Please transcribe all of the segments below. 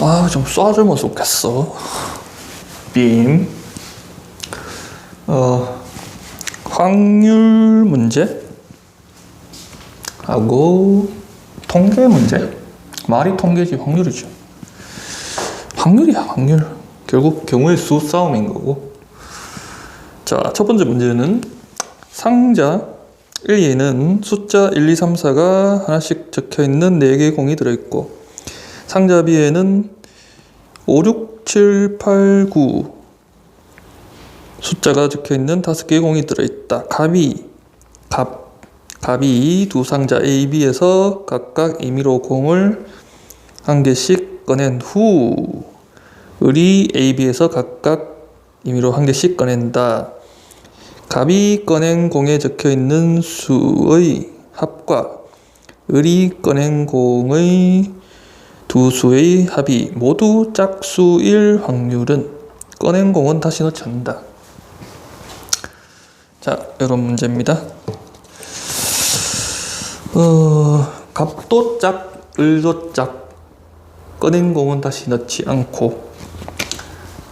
아, 좀 쏴주면 좋겠어. 빔. 어, 확률 문제 하고 통계 문제. 말이 통계지 확률이죠. 확률이야, 확률. 결국 경우의 수 싸움인 거고. 자, 첫 번째 문제는 상자 1에는 숫자 1, 2, 3, 4가 하나씩 적혀 있는 4개의 공이 들어있고 상자 B에는 5, 6, 7, 8, 9 숫자가 적혀 있는 5개의 공이 들어있다. 갑이 갑 갑이 두 상자 A, B에서 각각 임의로 공을 한 개씩 꺼낸 후 을이 A, B에서 각각 임의로 한 개씩 꺼낸다. 갑이 꺼낸 공에 적혀 있는 수의 합과 을이 꺼낸 공의 두 수의 합이 모두 짝수일 확률은 꺼낸 공은 다시 넣지 않는다. 자, 이런 문제입니다. 어, 갑도 짝, 을도 짝, 꺼낸 공은 다시 넣지 않고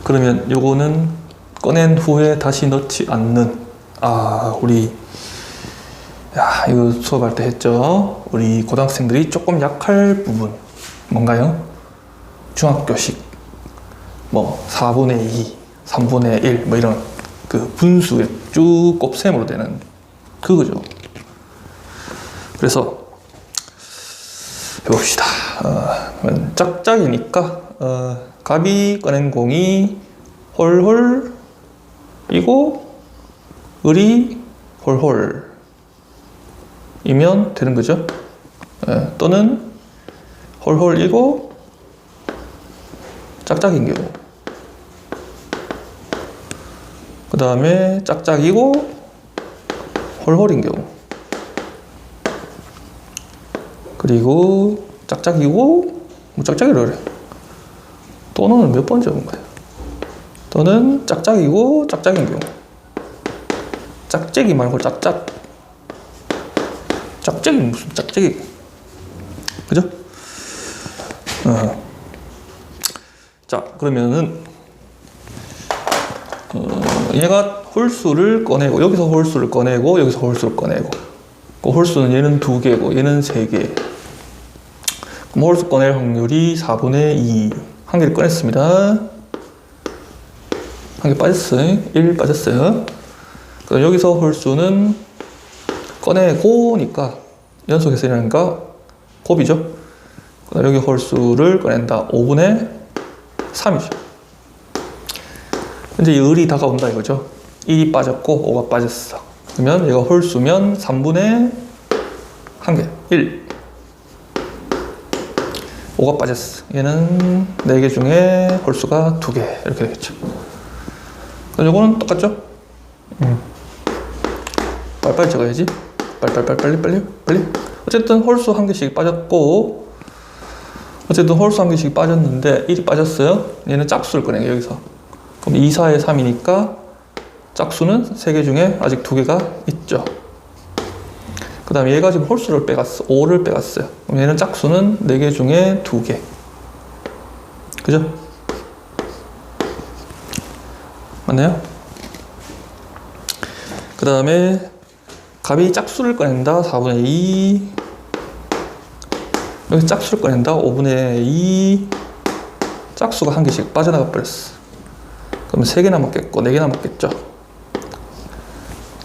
그러면 요거는 꺼낸 후에 다시 넣지 않는 아 우리 야 이거 수업할 때 했죠 우리 고등학생들이 조금 약할 부분 뭔가요? 중학교식. 뭐 4분의 2 3분의 1 뭐 이런 그 분수에 쭉 곱셈으로 되는 그거죠. 그래서 해봅시다. 어, 짝짝이니까 어, 갑이 꺼낸 공이 홀홀 이고 을이 홀홀 이면 되는 거죠. 예, 또는 홀홀이고 짝짝인 경우. 그 다음에 짝짝이고 홀홀인 경우. 그리고 짝짝이고 뭐 짝짝이를 그래. 또는 몇 번째 온 거예요. 또는 짝짝이고 짝짝인 경우. 짝짝이 말고 짝짝. 짝짝이 무슨 짝짝이. 그죠? 어. 자, 그러면은, 어, 얘가 홀수를 꺼내고, 여기서 홀수를 꺼내고, 여기서 홀수를 꺼내고. 그 홀수는 얘는 두 개고, 얘는 세 개. 그럼 홀수 꺼낼 확률이 4분의 2. 한 개를 꺼냈습니다. 한 개 빠졌어요. 1 빠졌어요. 그럼 여기서 홀수는 꺼내고니까 연속해서 일어나니까 곱이죠. 여기 홀수를 꺼낸다. 5분의 3이죠. 이제 을이 다가온다 이거죠. 1이 빠졌고 5가 빠졌어. 그러면 얘가 홀수면 3분의 1개. 1. 5가 빠졌어. 얘는 4개 중에 홀수가 2개. 이렇게 되겠죠. 그럼 요거는 똑같죠? 음. 빨리빨리 적어야지. 빨리빨리 빨리 빨리 빨리. 어쨌든 홀수 한 개씩 빠졌고 어쨌든 홀수 한 개씩 빠졌는데 1이 빠졌어요. 얘는 짝수를 꺼내 여기서. 그럼 2, 4에 3이니까 짝수는 3개 중에 아직 2개가 있죠. 그 다음에 얘가 지금 홀수를 빼갔어. 5를 빼갔어요. 그럼 얘는 짝수는 4개 중에 2개. 그죠? 맞나요? 그 다음에 갑이 짝수를 꺼낸다 4분의 2 여기 짝수를 꺼낸다 5분의 2 짝수가 한 개씩 빠져나가 버렸어 그러면 3개 남았겠고 4개 남았겠죠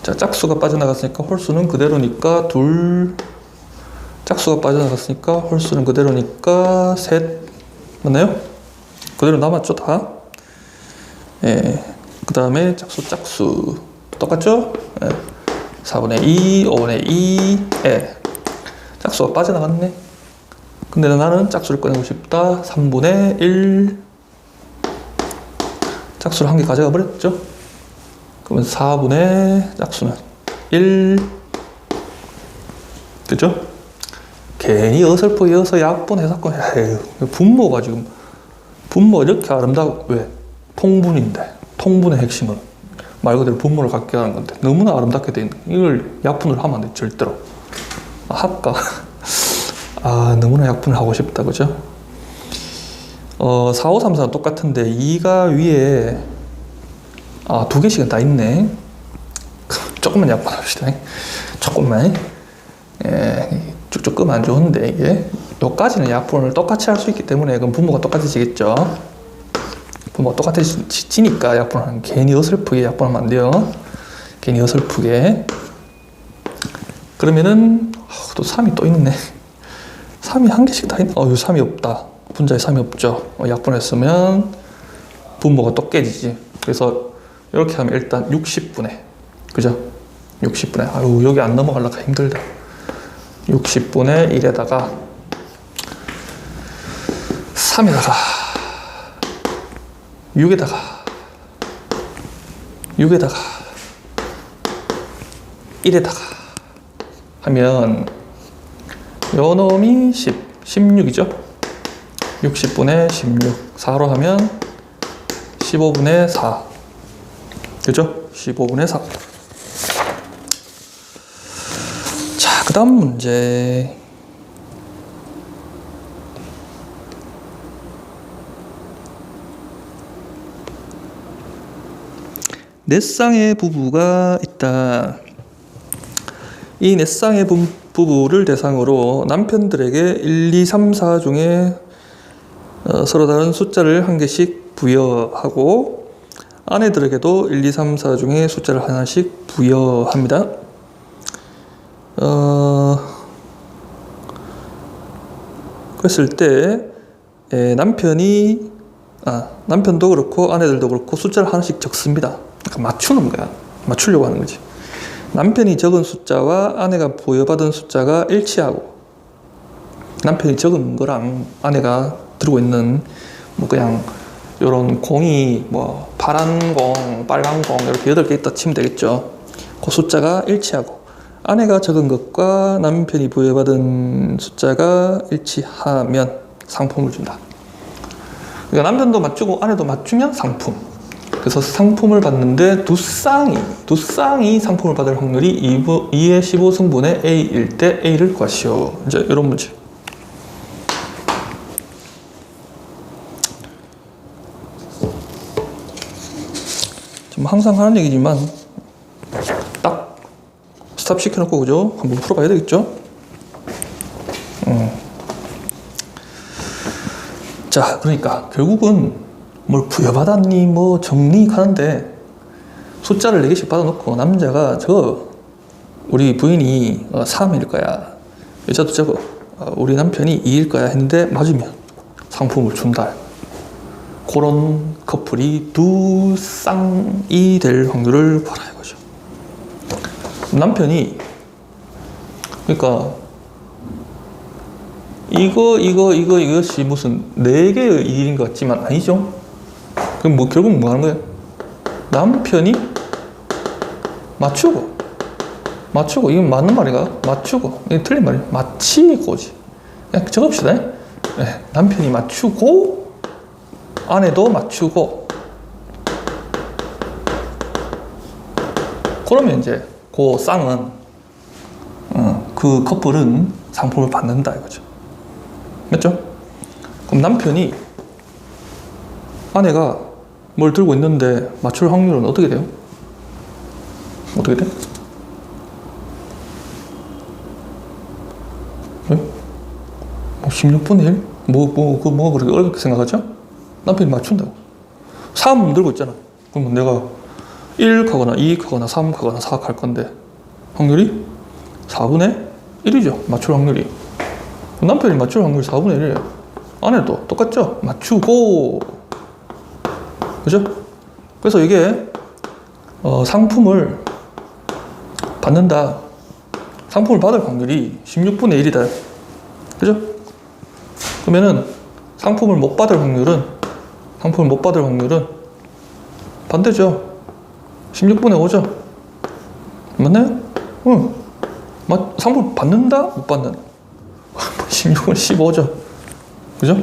자 짝수가 빠져나갔으니까 홀수는 그대로니까 둘 짝수가 빠져나갔으니까 홀수는 그대로니까 셋 맞나요? 그대로 남았죠 다 예. 그 다음에 짝수 짝수 똑같죠? 예. 4분의 2, 5분의 2, 예. 짝수가 빠져나갔네. 근데 나는 짝수를 꺼내고 싶다. 3분의 1. 짝수를 한 개 가져가 버렸죠? 그러면 4분의 짝수는 1. 그죠? 괜히 어설프게 이어서 약분해서 에휴, 분모가 지금 분모가 이렇게 아름다워 왜? 통분인데 통분의 핵심은 말 그대로 분모를 갖게 하는 건데 너무나 아름답게 돼 있는 이걸 약분을 하면 안 돼 절대로 아, 합가 아 너무나 약분을 하고 싶다 그죠 어, 4, 5, 3, 4는 똑같은데 2가 위에 아, 두 개씩은 다 있네. 조금만 약분합시다. 조금만. 예, 쭉쭉 끄면 안 좋은데 이게 요까지는 약분을 똑같이 할 수 있기 때문에 그럼 분모가 똑같아지겠죠. 분모가 똑같아지니까 약분하는 괜히 어설프게 약분하면 안 돼요. 괜히 어설프게. 그러면은 아, 또 3이 또 있네. 3이 한 개씩 다 있네. 어, 요 3이 없다. 분자에 3이 없죠. 어, 약분했으면 분모가 또 깨지지. 그래서 이렇게 하면 일단 60분의 그죠? 60분의 아유 여기 안 넘어가려고 힘들다. 60분의 1에다가 3에다가 6에다가 6에다가 1에다가 하면 요 놈이 10, 16이죠? 60분의 16 4로 하면 15분의 4 그죠? 15분의 4 자, 그 다음 문제 넷 쌍의 부부가 있다. 이넷 쌍의 부- 부 부를 대상으로 남편들에게 1, 2, 3, 4 중에 어, 서로 다른 숫자를 한 개씩 부여하고 아내들에게도 1, 2, 3, 4 중에 숫자를 하나씩 부여합니다. 어, 그랬을 때 에, 남편이 아, 남편도 그렇고 아내들도 그렇고 숫자를 하나씩 적습니다. 그러니까 맞추는 거야. 맞추려고 하는 거지. 남편이 적은 숫자와 아내가 부여받은 숫자가 일치하고 남편이 적은 거랑 아내가 들고 있는 뭐 그냥 이런 공이 뭐 파란 공, 빨간 공 이렇게 여덟 개 있다 치면 되겠죠. 그 숫자가 일치하고 아내가 적은 것과 남편이 부여받은 숫자가 일치하면 상품을 준다. 그러니까 남편도 맞추고 아내도 맞추면 상품. 그래서 상품을 받는데 두 쌍이 두 쌍이 상품을 받을 확률이 2의 15승분의 A일 때 A를 구하시오. 이제 이런 문제. 지금 항상 하는 얘기지만 딱 스탑 시켜놓고 그죠? 한번 풀어봐야 되겠죠? 음. 자, 그러니까 결국은 뭘 부여받았니? 뭐 정리하는데 숫자를 4개씩 받아놓고 남자가 저 우리 부인이 어, 3일 거야. 여자도 저거 어, 우리 남편이 2일 거야 했는데 맞으면 상품을 준다. 그런 커플이 두 쌍이 될 확률을 봐라 이거죠. 남편이 그러니까 이거 이거 이거 이것이 무슨 네 개의 일인 것 같지만 아니죠. 그럼 뭐 결국 뭐 하는 거예요? 남편이 맞추고 맞추고 이건 맞는 말인가? 맞추고 이게 틀린 말이에요. 맞히고지. 적읍시다. 네, 남편이 맞추고 아내도 맞추고 그러면 이제 그 쌍은 어, 그 커플은 상품을 받는다 이거죠. 맞죠? 그럼 남편이 아내가 뭘 들고 있는데 맞출 확률은 어떻게 돼요? 어떻게 돼? 네? 뭐 16분의 1? 뭐, 뭐, 그, 뭐가 그렇게 어렵게 생각하죠? 남편이 맞춘다고. 3 들고 있잖아. 그러면 내가 1 가거나 2 가거나 3 가거나 4갈 건데, 확률이 4분의 1이죠. 맞출 확률이. 남편이 맞출 확률이 4분의 1이에요. 아내도 똑같죠? 맞추고. 그죠? 그래서 이게, 어, 상품을 받는다. 상품을 받을 확률이 16분의 1이다. 그죠? 그러면은 상품을 못 받을 확률은, 상품을 못 받을 확률은 반대죠. 16분의 5죠. 맞나요? 응. 맞, 상품 받는다? 못 받는다? 16분의 15죠. 그죠?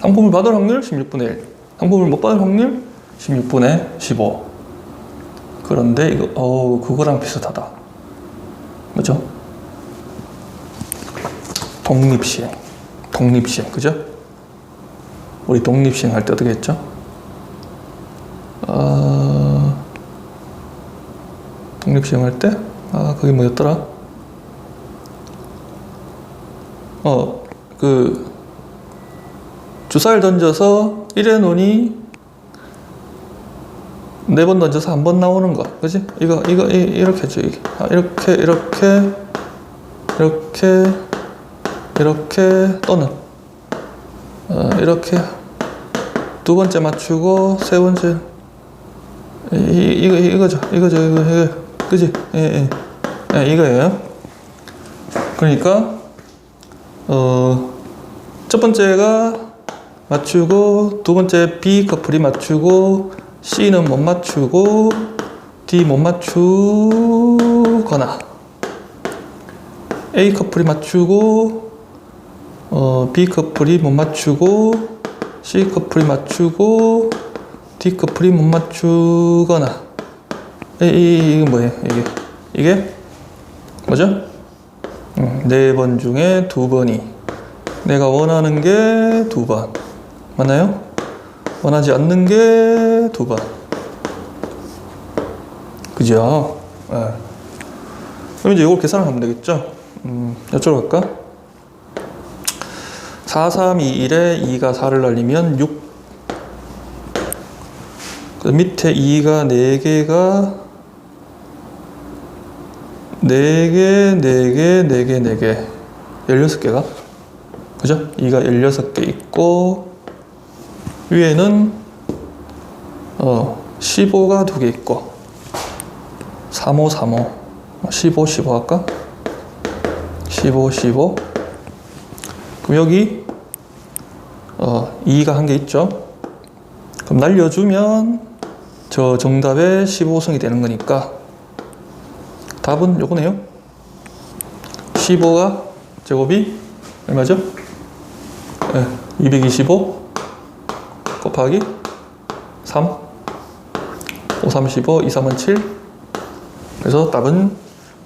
상품을 받을 확률 16분의 1. 상품을 못 받을 확률 16분의 15. 그런데 이거, 어 그거랑 비슷하다. 그죠? 독립시행. 독립시행. 그죠? 우리 독립시행 할 때 어떻게 했죠? 아, 독립시행 할 때? 아, 그게 뭐였더라? 어, 그, 주사를 던져서 1의 논이 네 번 던져서 한 번 나오는 거. 그지? 이거, 이거, 이, 이렇게 죠 이게. 아, 이렇게, 이렇게, 이렇게, 이렇게, 또는, 어, 이렇게 두 번째 맞추고 세 번째. 이, 이- 이거 이거죠. 이거죠 이거 이거. 그지? 예 예. 예, 이거예요. 그러니까 어 첫 번째가 맞추고 두 번째 B 커플이 맞추고 C는 못 맞추고 D 못 맞추거나 A 커플이 맞추고 어, B 커플이 못 맞추고 C 커플이 맞추고 D 커플이 못 맞추거나 이, 이, 이게 뭐예요? 이게 이게 뭐죠? 음, 네번 중에 두 번이 내가 원하는 게 두 번 맞나요? 원하지 않는 게 두 번 그죠? 예. 그럼 이제 이걸 계산을 하면 되겠죠? 음, 이쪽으로 갈까? 4, 3, 2, 1에 2가 4를 날리면 6. 그 밑에 2가 4개가 4개, 4개, 4개, 4개. 16개가? 그죠? 2가 16개 있고, 위에는, 어, 15가 2개 있고, 35, 35. 15, 15 할까? 15, 15. 그럼 여기 어, 2가 한 개 있죠. 그럼 날려주면 저 정답의 15승이 되는 거니까 답은 요거네요. 15가 제곱이 얼마죠? 네, 225 곱하기 3 5, 3, 15, 2, 3은 7 그래서 답은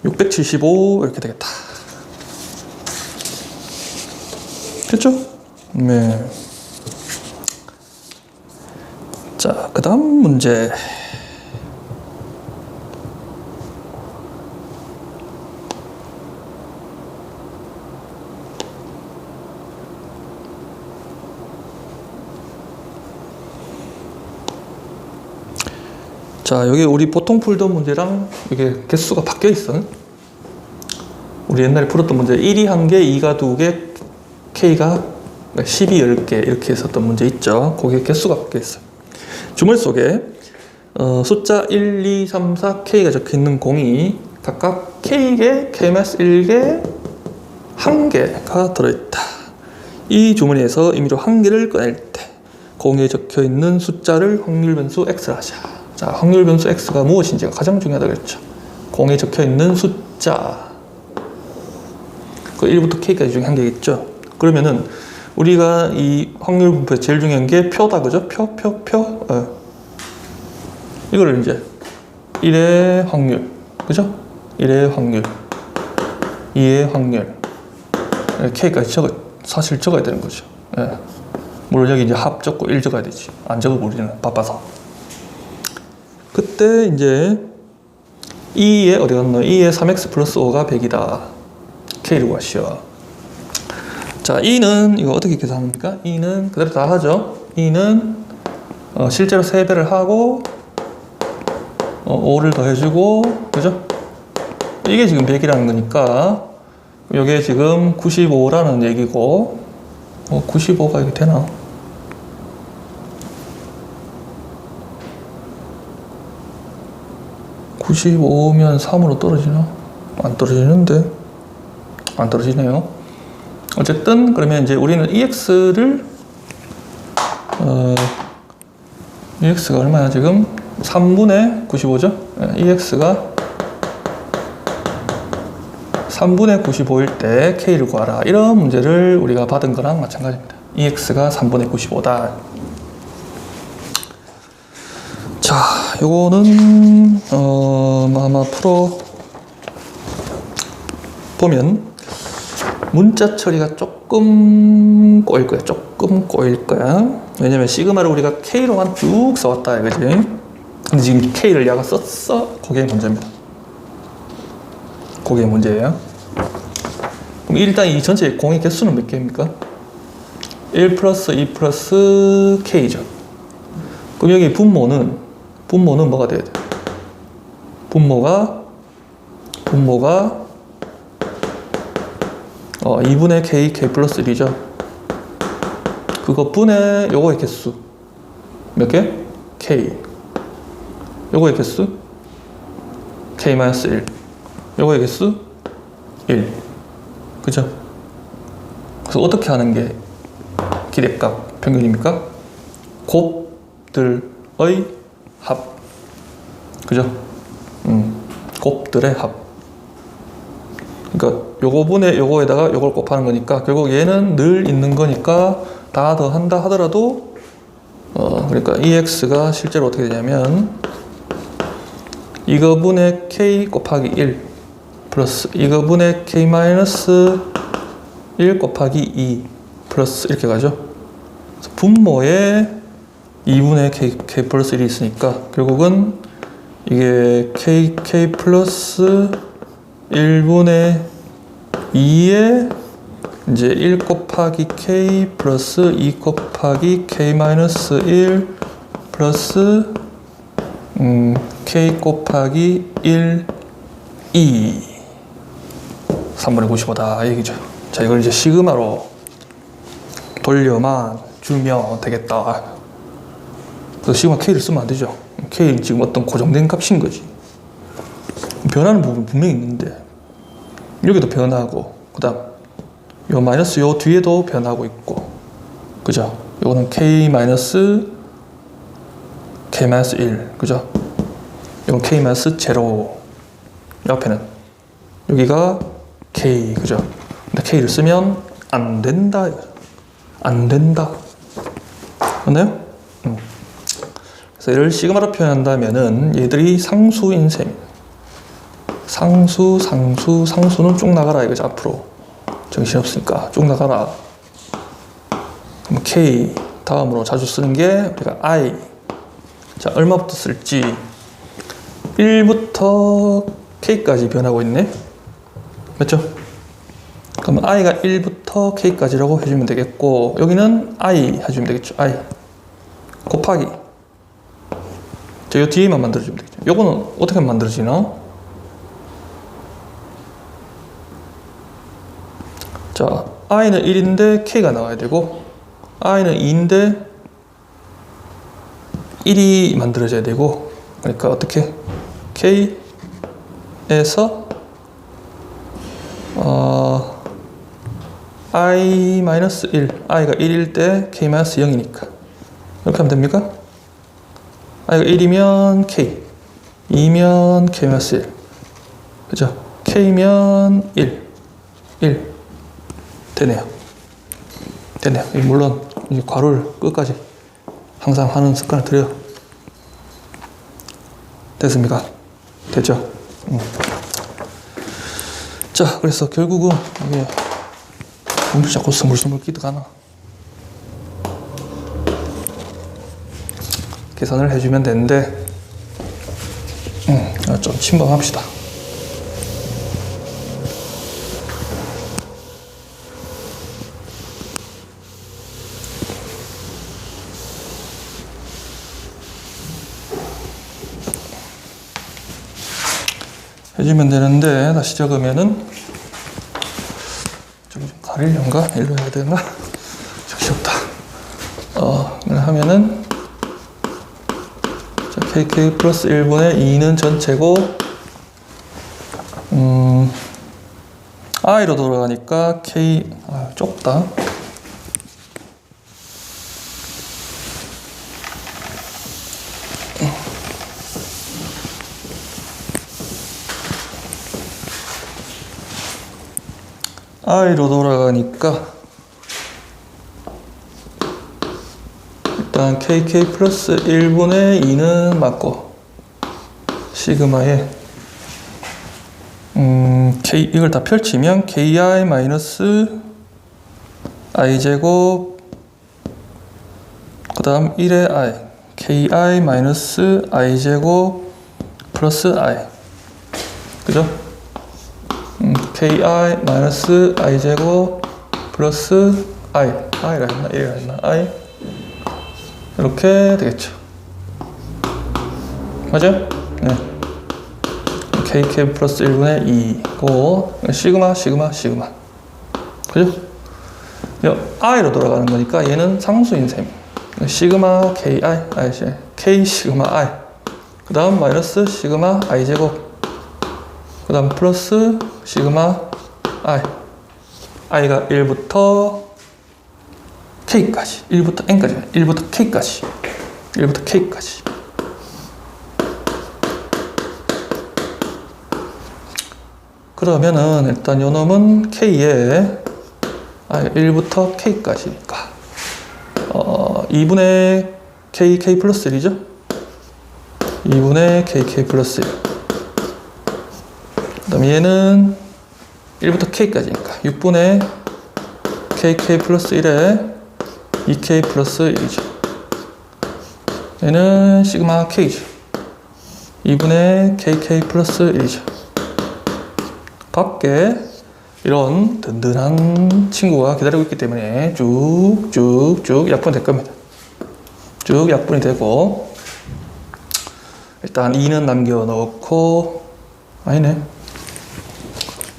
675 이렇게 되겠다. 됐죠? 네. 자, 그 다음 문제. 자, 여기 우리 보통 풀던 문제랑 이게 개수가 바뀌어 있어. 우리 옛날에 풀었던 문제 1이 한 개, 2가 두 개, K가 12, 10개 이렇게 했었던 문제 있죠. 거기에 개수가 바뀌어 있어요. 주물 속에 어, 숫자 1, 2, 3, 4, K가 적혀 있는 공이 각각 K개, KMS 1개, 1개가 들어있다. 이 주머니에서 임의로 한 개를 꺼낼 때 공에 적혀 있는 숫자를 확률 변수 X라 하자. 자, 확률 변수 X가 무엇인지가 가장 중요하다 그랬죠. 공에 적혀 있는 숫자. 그 1부터 K까지 중에 한 개겠죠. 그러면은 우리가 이 확률 분포에 제일 중요한 게 표다 그죠? 표, 표, 표. 어. 이거를 이제 1의 확률. 그죠? 1의 확률. 2의 확률. K까지 적어, 사실 적어야 되는 거죠. 예. 물론 여기 이제 합 적고 1 적어야 되지. 안 적어 우리는 바빠서. 그때 이제 2에 어디 갔노? 2에 3x 플러스 5가 100이다. K를 구하시오. 자, 2는 이거 어떻게 계산합니까? 2는 그대로 다 하죠. 2는 어, 실제로 3배를 하고 어, 5를 더해주고 그죠? 이게 지금 100이라는 거니까 이게 지금 95라는 얘기고 어, 95가 이게 되나? (95면 3으로 떨어지나? 안 떨어지는데. 안 떨어지네요. 어쨌든 그러면 이제 우리는 EX를 어, EX가 얼마야 지금? 3분의 95죠? EX가 3분의 95일 때 K를 구하라. 이런 문제를 우리가 받은 거랑 마찬가지입니다. EX가 3분의 95다 자 요거는 어, 아마 풀어 보면 문자 처리가 조금 꼬일 거야. 조금 꼬일 거야. 왜냐면 시그마를 우리가 K로만 쭉 써왔다 이거지. 근데 지금 K를 야가 썼어. 그게 문제입니다. 그게 문제예요. 그럼 일단 이 전체 공의 개수는 몇 개입니까? 1 플러스 2 플러스 K죠. 그럼 여기 분모는 분모는 뭐가 돼야 돼? 분모가 분모가 어, 2분의 K, K 플러스 1이죠. 그거 분의 요거의 개수. 몇 개? K. 요거의 개수? K 마이너스 1. 요거의 개수? 1. 그죠? 그래서 어떻게 하는 게 기대값 평균입니까? 곱들의 합. 그죠? 음, 곱들의 합. 그러니까 요거 분의 요거에다가 요걸 곱하는 거니까 결국 얘는 늘 있는 거니까 다 더한다 하더라도 어 그러니까 EX가 실제로 어떻게 되냐면 이거 분의 K 곱하기 1 플러스 이거 분의 K 마이너스 1 곱하기 2 플러스 이렇게 가죠. 분모에 2분의 K, K 플러스 1이 있으니까 결국은 이게 K, K 플러스 1분의 2에 이제 1 곱하기 K 플러스 2 곱하기 K 마이너스 1 플러스 음, K 곱하기 1 2 3분의 95다 이 얘기죠. 자 이걸 이제 시그마로 돌려만 주면 되겠다. 그래서 시그마 K를 쓰면 안 되죠. K는 지금 어떤 고정된 값인 거지. 변하는 부분 분명히 있는데 여기도 변하고 그 다음 요 마이너스 요 뒤에도 변하고 있고 그죠? 요거는 K 마이너스 K 마이너스 1 그죠? 요건 K 마이너스 0 옆에는 여기가 K 그죠? 근데 K를 쓰면 안 된다. 안 된다 맞나요? 음. 그래서 얘를 시그마로 표현한다면은 얘들이 상수인 셈. 상수, 상수, 상수는 쭉 나가라 이거지 앞으로. 정신없으니까 쭉 나가라. 그럼 K 다음으로 자주 쓰는 게 우리가 I. 자 얼마부터 쓸지. 1부터 K까지 변하고 있네. 맞죠? 그럼 I가 1부터 K까지라고 해주면 되겠고 여기는 I 해주면 되겠죠 I. 곱하기 자, 요 뒤에만 만들어주면 되겠죠 요거는 어떻게 만들어지나? 자, i는 1인데 k가 나와야 되고 i는 2인데 1이 만들어져야 되고 그러니까 어떻게 k에서 어, i-1 i가 1일 때 k-0이니까 이렇게 하면 됩니까? I가 1이면 k 2면 k-1 그죠? k면 1 1 되네요. 되네요. 물론 이 괄호를 끝까지 항상 하는 습관을 들여요. 됐습니까? 됐죠? 음. 자, 그래서 결국은 이게 몸이 자꾸 스물스물 끼득하나. 계산을 해주면 되는데, 음, 좀 침범합시다. 해주면 되는데 다시 적으면은 좀 가리려는가? 일로 해야 되나? 정신없다 어 하면은 자, kk 플러스 1분의 2는 전체고 음 i로 돌아가니까 k 아, 좁다. i로 돌아가니까 일단 kk 플러스 1분의 2는 맞고 시그마에 음, k 이걸 다 펼치면 ki 마이너스 i 제곱 그 다음 1의 i ki 마이너스 i 제곱 플러스 i 그죠? 음, ki 마이너스 i 제곱 플러스 i i라 했나? 1이라 했나? i 이렇게 되겠죠. 맞아요? 네. Kk 플러스 1분의 2고 시그마 시그마 시그마. 그죠? 요 i로 돌아가는 거니까 얘는 상수인 셈. 시그마 ki k 시그마 i. 그 다음 마이너스 시그마 i 제곱. 그 다음 플러스 시그마 i. I가 1부터 k까지. 1부터 n까지. 1부터 k까지. 1부터 k까지. 그러면은 일단 요 놈은 k에 아, 1부터 k까지니까. 어, 2분의 k, k 플러스 1이죠? 2분의 k, k 플러스 1. 그 다음에 얘는 1부터 k까지니까. 6분의 k, k 플러스 1에 2k 플러스 1이죠. 얘는 시그마 k죠. 2분의 k, k 플러스 1이죠. 밖에 이런 든든한 친구가 기다리고 있기 때문에 쭉쭉쭉 약분될 겁니다. 쭉 약분이 되고 일단 2는 남겨 넣고 아니네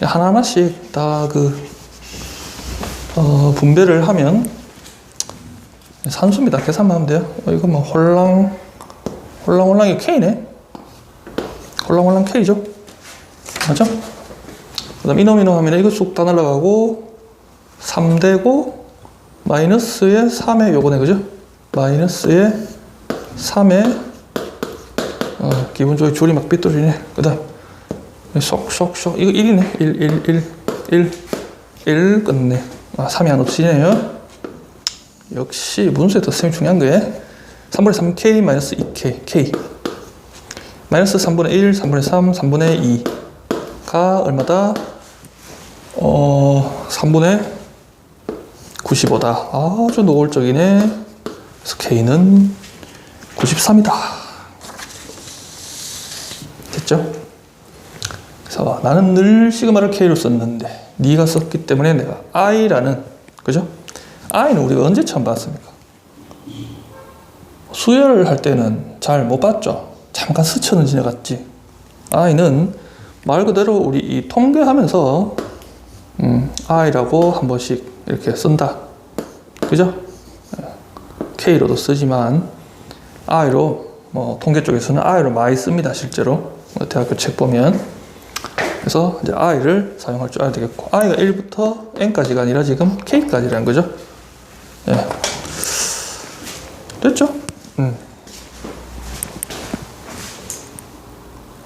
하나하나씩 다 그 어, 분배를 하면 산수입니다. 계산만 하면 돼요. 어, 이거 뭐 홀랑 홀랑홀랑이 K네. 홀랑홀랑 K죠. 맞죠? 그 다음 이놈 이놈 하면 이거 쑥 다 날라가고 3되고 마이너스에 3에 요거네 그죠? 마이너스에 3에 어, 기본적으로 줄이 막 삐뚤어지네 그 다음 쏙쏙쏙 이거 1이네 1 1 1 1 1 끝내 아 3이 안 없이네요 역시 문수에 더 쌤이 중요한 거예요 3분의 3k 마이너스 2k k 마이너스 3분의 1 3분의 3 3분의 2가 얼마다? 어, 3분의 95다. 아주 노골적이네. 그래서 K는 93이다. 됐죠? 그래서 나는 늘 시그마를 K로 썼는데 네가 썼기 때문에 내가 I라는 그죠? I는 우리가 언제 처음 봤습니까? 수열을 할 때는 잘 못 봤죠. 잠깐 스쳐는 지나갔지. I는 말 그대로 우리 이 통계하면서 음, I라고 한 번씩 이렇게 쓴다. 그죠? K로도 쓰지만 I로 뭐 통계 쪽에서는 I로 많이 씁니다. 실제로 뭐 대학교 책 보면 그래서 이제 I를 사용할 줄 알아야 되겠고 I가 1부터 N까지가 아니라 지금 K까지라는 거죠. 예. 됐죠? 음.